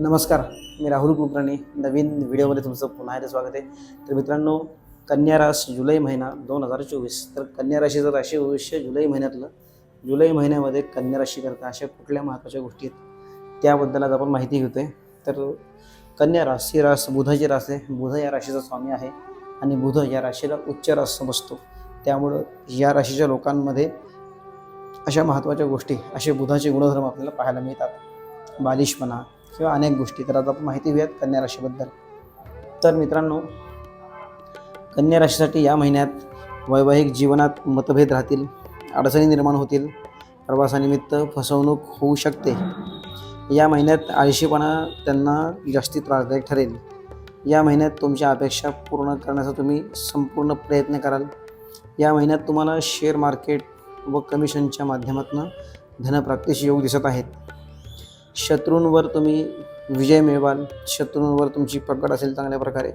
नमस्कार मी राहुल कुलकर्णी. नवीन व्हिडिओमध्ये तुमचं पुन्हा एकदा स्वागत आहे. तर मित्रांनो कन्या रास जुलै महिना दोन हजार चोवीस. तर कन्या राशीचं राशी भविष्य जुलै महिन्यातलं. जुलै महिन्यामध्ये कन्या राशीकरता अशा कुठल्या महत्त्वाच्या गोष्टी आहेत त्याबद्दल आज आपण माहिती घेतोय. तर कन्या रास ही रास बुधाची रास आहे बुध या राशीचा स्वामी आहे आणि बुध या राशीला उच्च रास समजतो. त्यामुळं या राशीच्या लोकांमध्ये अशा महत्त्वाच्या गोष्टी असे बुधाचे गुणधर्म आपल्याला पाहायला मिळतात. बालिशपणा किंवा अनेक गोष्टी. तर आता आपण माहिती घेऊयात कन्या राशीबद्दल. तर मित्रांनो कन्या राशीसाठी या महिन्यात वैवाहिक जीवनात मतभेद राहतील अडचणी निर्माण होतील प्रवासानिमित्त फसवणूक होऊ शकते. या महिन्यात आळशीपणा त्यांना जास्ती त्रासदायक ठरेल. या महिन्यात तुमच्या अपेक्षा पूर्ण करण्याचा तुम्ही संपूर्ण प्रयत्न कराल. या महिन्यात तुम्हाला शेअर मार्केट व कमिशनच्या माध्यमातून धनप्राप्तीचे योग दिसत आहेत. शत्रूंवर तुम्ही विजय मिळवाल शत्रूंवर तुमची पकड असेल चांगल्या प्रकारे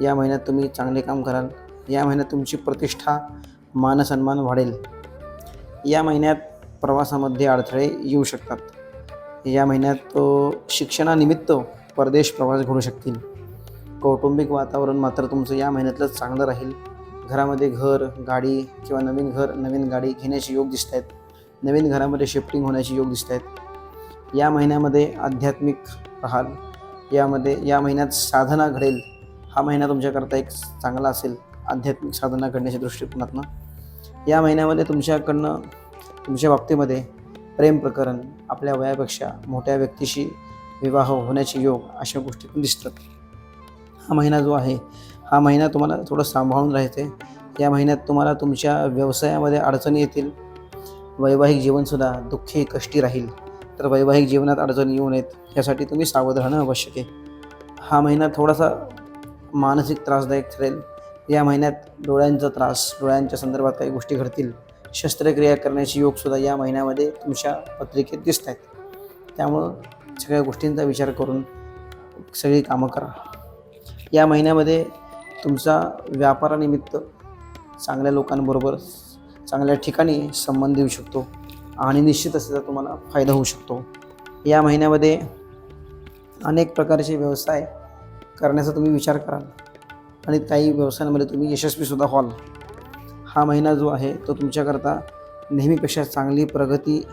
या महिन्यात तुम्ही चांगले काम कराल या महिन्यात तुमची प्रतिष्ठा मानसन्मान वाढेल. या महिन्यात प्रवासामध्ये अडथळे येऊ शकतात. या महिन्यात शिक्षणानिमित्त परदेश प्रवास घडू शकतील. कौटुंबिक वातावरण मात्र तुमचं या महिन्यातलं चांगलं राहील. घरामध्ये घर गाडी किंवा नवीन घर नवीन गाडी घेण्याचे योग दिसत आहेत नवीन घरामध्ये शिफ्टिंग होण्याचे योग दिसत आहेत या महिन्यामध्ये आध्यात्मिक राहाल. यामध्ये या महिन्यात साधना घडेल. हा महिना तुमच्याकरता एक चांगला असेल आध्यात्मिक साधना घडण्याच्या दृष्टिकोनातनं. या महिन्यामध्ये तुमच्याकडनं तुमच्या बाबतीमध्ये प्रेम प्रकरण आपल्या वयापेक्षा मोठ्या व्यक्तीशी विवाह होण्याचे योग अशा गोष्टी पण दिसतात. हा महिना जो आहे हा महिना तुम्हाला थोडं सांभाळून राहते. या महिन्यात तुम्हाला तुमच्या व्यवसायामध्ये अडचणी येतील. वैवाहिक जीवनसुद्धा दुःखी कष्टी राहील. तर वैवाहिक जीवनात अडचणी येऊ नयेत यासाठी तुम्ही सावध राहणं आवश्यक आहे. हा महिना थोडासा मानसिक त्रासदायक ठरेल. या महिन्यात डोळ्यांचा त्रास डोळ्यांच्या संदर्भात काही गोष्टी घडतील. शस्त्रक्रिया करण्याचे योगसुद्धा या महिन्यामध्ये तुमच्या पत्रिकेत दिसत आहेत त्यामुळं सगळ्या गोष्टींचा विचार करून सगळी कामं करा. या महिन्यामध्ये तुमचा व्यापारानिमित्त चांगल्या लोकांबरोबर चांगल्या ठिकाणी संबंध येऊ शकतो. आणि निश्चितच त्याचा तुम्हाला फायदा होऊ शकतो. या महिन्यामध्ये अनेक प्रकारचे व्यवसाय करण्याचा तुम्ही विचार कराल आणि काही व्यवसायांमध्ये तुम्ही यशस्वीसुद्धा व्हाल. हा महिना जो आहे तो तुमच्याकरता नेहमीपेक्षा चांगली प्रगती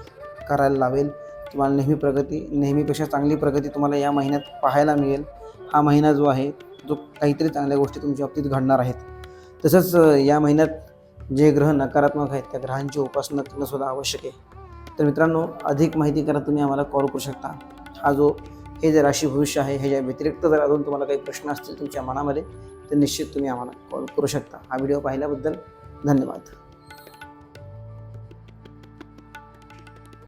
करायला लावेल. तुम्हाला नेहमी प्रगती नेहमीपेक्षा चांगली प्रगती तुम्हाला या महिन्यात पाहायला मिळेल. हा महिना जो आहे जो काहीतरी चांगल्या गोष्टी तुमच्या बाबतीत घडणार आहेत. तसंच या महिन्यात जे ग्रह नकारात्मक आहेत त्या ग्रहांची उपासना करणंसुद्धा आवश्यक आहे. तर मित्रांनो अधिक माहिती करा तुम्ही आम्हाला कॉल करू शकता. हा जो हे जे राशी भविष्य आहे ह्याच्या व्यतिरिक्त जर अजून तुम्हाला काही प्रश्न असतील तुमच्या मनामध्ये तर निश्चित तुम्ही आम्हाला कॉल करू शकता. हा व्हिडिओ पाहिल्याबद्दल धन्यवाद.